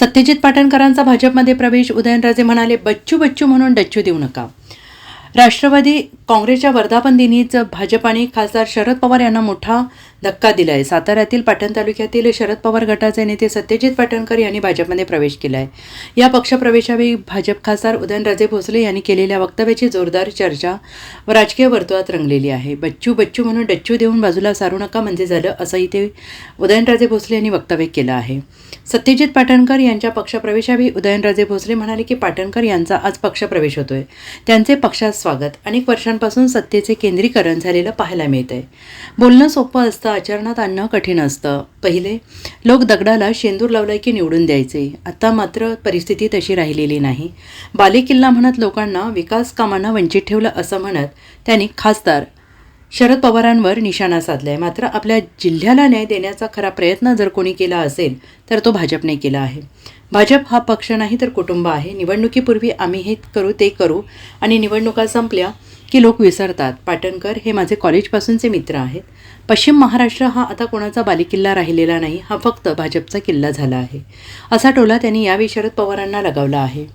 सत्यजित पाटणकरांचा भाजपमध्ये प्रवेश उदयनराजे म्हणाले बच्चू बच्चू म्हणून डच्चू देऊ नका. राष्ट्रवादी काँग्रेसच्या वर्धापन दिनीच भाजपाने खासदार शरद पवार यांना मोठा धक्का दिला आहे साताऱ्यातील पाटण तालुक्यातील शरद पवार गटाचे नेते सत्यजित पाटणकर यांनी भाजपमध्ये प्रवेश केला आहे या पक्षप्रवेशावेळी भाजप खासदार उदयनराजे भोसले यांनी केलेल्या वक्तव्याची जोरदार चर्चा व राजकीय वर्तुळात रंगलेली आहे. बच्चू बच्चू म्हणून डच्चू देऊन बाजूला सारू नका म्हणजे झालं असंही ते उदयनराजे भोसले यांनी वक्तव्य केलं आहे. सत्यजित पाटणकर यांच्या पक्षप्रवेशावेळी उदयनराजे भोसले म्हणाले की पाटणकर यांचा आज पक्षप्रवेश होतोय. त्यांचे पक्षात स्वागत. अनेक वर्षांपासून सत्तेचे केंद्रीकरण झालेलं पाहायला मिळत आहे बोलणं सोपं असतं आचरणात आणणं कठीण असतं. पहिले लोक दगडाला शेंदूर लावलाय की निवडून द्यायचे. आता मात्र परिस्थिती तशी राहिलेली नाही. बालेकिल्ला म्हणत लोकांना विकास कामांना वंचित ठेवलं असं म्हणत त्यांनी खासदार शरद पवारांवर निशाणा साधलाय. मात्र आपल्या जिल्ह्याला न्याय देण्याचा खरा प्रयत्न जर कोणी केला असेल तर तो भाजपने केला आहे. भाजप हा पक्ष नाही तर कुटुंब आहे. निवडणुकीपूर्वी आम्ही हे करू ते करू. आणि निवडणुका संपल्या की लोक विसरतात. पाटणकर हे माझे कॉलेजपासूनचे मित्र आहेत. पश्चिम महाराष्ट्र हा आता कोणाचा बालेकिल्ला राहिलेला नाही हा फक्त भाजपचा किल्ला झाला आहे. असा टोला त्यांनी यावेळी शरद पवारांना लगावला आहे.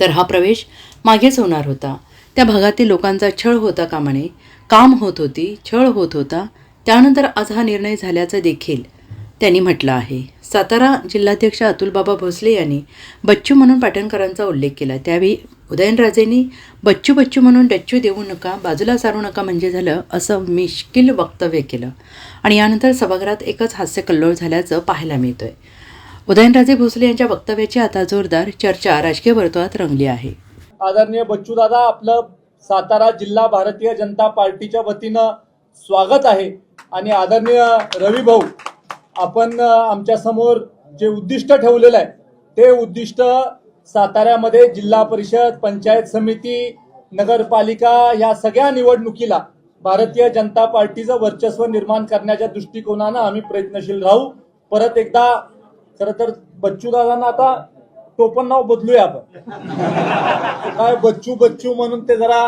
तर हा प्रवेश मागेच होणार होता. त्या भागातील लोकांचा छळ होता कामा नये काम होत होती छळ होत होता. त्यानंतर आज हा निर्णय झाल्याचं देखील त्यांनी म्हटलं आहे. सातारा जिल्हाध्यक्ष अतुलबाबा भोसले यांनी बच्चू म्हणून पाटणकरांचा उल्लेख केला. त्यावेळी उदयनराजेंनी बच्चू बच्चू म्हणून डच्चू देऊ नका बाजूला सारू नका म्हणजे झालं असं मिश्किल वक्तव्य केलं. आणि यानंतर सभागृहात एकच हास्यकल्लोळ झाल्याचं पाहायला मिळतोय. उदयनराजे भोसले यांच्या वक्तव्याची आता जोरदार चर्चा राजकीय वर्तुळात रंगली आहे. आदरणीय बच्चूदादा आपलं सातारा जिल्हा भारतीय जनता पार्टीच्या वतीनं स्वागत आहे. आणि आदरणीय रवी भाऊ आपण आमच्यासमोर जे उद्दिष्ट ठेवलेलं आहे ते उद्दिष्ट साताऱ्यामध्ये जिल्हा परिषद पंचायत समिती नगरपालिका या सगळ्या निवडणुकीला भारतीय जनता पार्टीचं वर्चस्व निर्माण करण्याच्या दृष्टिकोनानं आम्ही प्रयत्नशील राहू. परत एकदा खरं तर बच्चूदादांना आता टोपण नाव बदलूया आपण. काय बच्चू बच्चू म्हणून ते जरा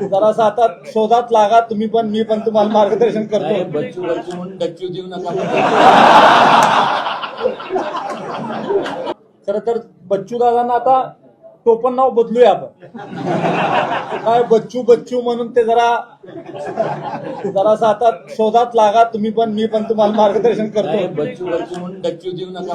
जरासं आता शोधात लागा तुम्ही पण मी पण तुम्हाला मार्गदर्शन करतो. बच्चू बच्चू म्हणून डच्चू देऊ नका. खर तर बच्चू दादांना आता टोपण नाव बदलूया आपण. काय बच्चू बच्चू म्हणून ते जरा जरासं आता शोधात लागा तुम्ही पण मी पण तुम्हाला मार्गदर्शन करतो. बच्चू बच्चू म्हणून डच्चू देऊ नका.